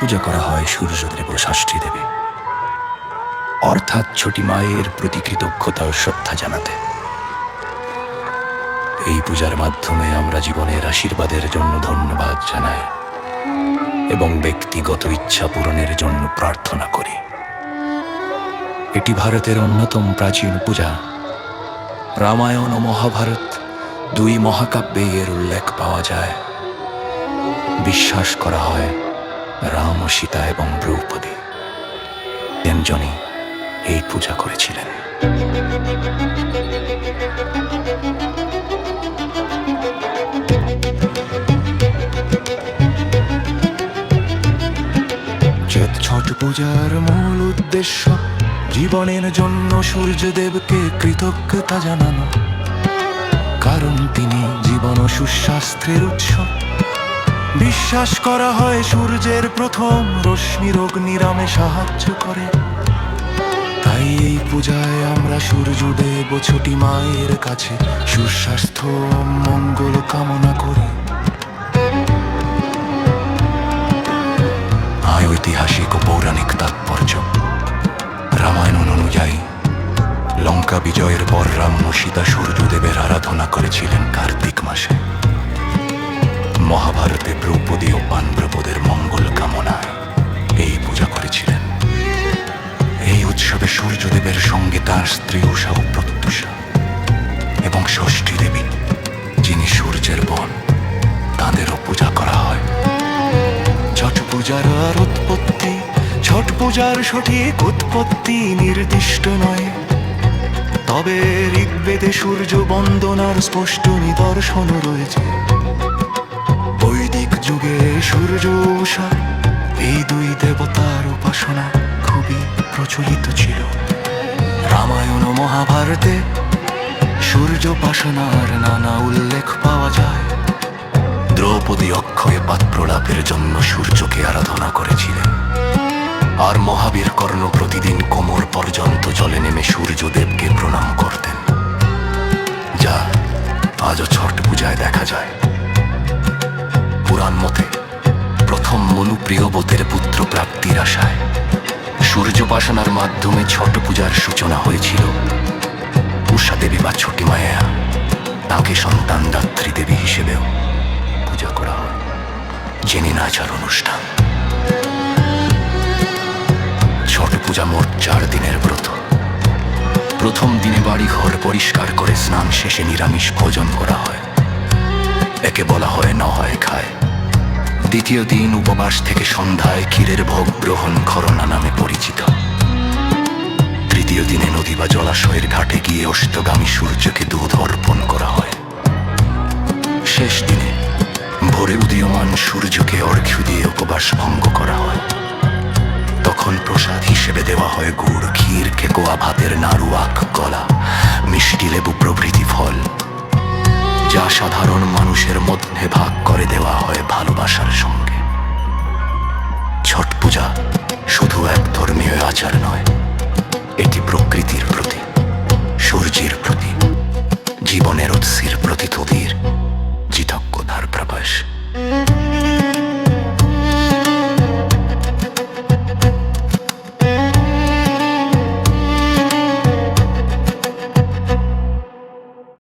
পূজা করা হয় সূর্যদেব ও ষষ্ঠী দেবী। অর্থাৎ ছটি মায়ের প্রতি কৃতজ্ঞতা ও শ্রদ্ধা জানাতে। এই পূজার মাধ্যমে আমরা জীবনের আশীর্বাদের জন্য ধন্যবাদ জানাই এবং ব্যক্তিগত ইচ্ছা পূরণের জন্য প্রার্থনা করি। এটি ভারতের অন্যতম প্রাচীন পূজা। রামায়ণ ও মহাভারত দুই মহাকাব্যে এর উল্লেখ পাওয়া যায়। বিশ্বাস করা হয় রাম ও সীতা এবং দ্রৌপদী তিনজনই এই পূজা করেছিলেন। ছট পূজার মূল উদ্দেশ্য, জীবনের জন্য সূর্যদেবকে কৃতজ্ঞতা জানানো। কারণ তিনি জীবন সুস্বাস্থ্যের উৎস। বিশ্বাস করা হয় সূর্যের প্রথম। রশ্মি রোগ নিরামে সাহায্য করে। তাই এই পূজায় আমরা সূর্যদেব ও ছুটি মায়ের কাছে। সুস্বাস্থ্য মঙ্গল কামনা করি। ঐতিহাসিক ও পৌরাণিক তাৎপর্য। রামায়ণ অনুযায়ী, লঙ্কা বিজয়ের পর রাম ও সীতা সূর্যদেবের আরাধনা করেছিলেন কার্তিক মাসে। মহাভারতে দ্রৌপদী ও পাণ্ডবদের মঙ্গল কামনায় এই পূজা করেছিলেন। এই উৎসবে সূর্যদেবের সঙ্গে তার স্ত্রী উষা ও প্রত্যুষা এবং ষষ্ঠী দেবী, যিনি সূর্যের বোন, তাঁদেরও পূজা করা হয়। ছট পূজার আর উৎপত্তি, ছট পূজার সঠিক উৎপত্তি নির্দিষ্ট নয়। তবে ঋগ্বেদে সূর্য বন্দনার স্পষ্ট নিদর্শন রয়েছে। সূর্য উষা এই দুই দেবতার উপাসনা খুবই প্রচলিত ছিল। রামায়ণ ও মহাভারতে সূর্য উপাসনার নানা উল্লেখ পাওয়া যায়। দ্রৌপদী অক্ষয় পাত্র লাভের জন্য সূর্যকে আরাধনা করেছিলেন। আর মহাবীর কর্ণ প্রতিদিন কোমর পর্যন্ত জলে নেমে সূর্যদেবকে প্রণাম করতেন। যা আজও ছট পূজায় দেখা যায়। পুরাণ মতে প্রথম মনু প্রিয়বতের পুত্র প্রাপ্তির আশায় সূর্যোপাসনার মাধ্যমে ছট পূজার সূচনা হয়েছিল। উষা দেবী বা ছটি মায়া, তাকে সন্তান দাত্রী দেবী হিসেবেও পূজা করা হয়। জেনে নাচার অনুষ্ঠান। ছট পূজা মোট চার দিনের ব্রত। প্রথম দিনে বাড়ি ঘর পরিষ্কার করে স্নান শেষে নিরামিষ ভোজন করা হয়। একে বলা হয় ন হয় খায়। দ্বিতীয় দিন উপবাস থেকে সন্ধ্যায় ক্ষীরের ভোগ গ্রহণ খরনা নামে পরিচিত। তৃতীয় দিনে নদী বা জলাশয়ের ঘাটে গিয়ে অস্তগামী সূর্যকে দুধ অর্পণ করা হয়। শেষ দিনে ভোরে উদীয়মান সূর্যকে অর্ঘ্য দিয়ে উপবাস ভঙ্গ করা হয়। তখন প্রসাদ হিসেবে দেওয়া হয় গুড়, ক্ষীর, কেকোয়া, ভাতের নাড়ু, আখ, কলা, মিষ্টি লেবু প্রভৃতি ফল। যা সাধারণ মানুষের মধ্যে ভাগ করে দেওয়া হয় ভালোবাসার সঙ্গে। ছট পূজা শুধু এক ধর্মীয় আচার নয়, এটি প্রকৃতির প্রতি, সূর্যের প্রতি, জীবনের উৎসের প্রতি তবির জিতজ্ঞতার প্রকাশ।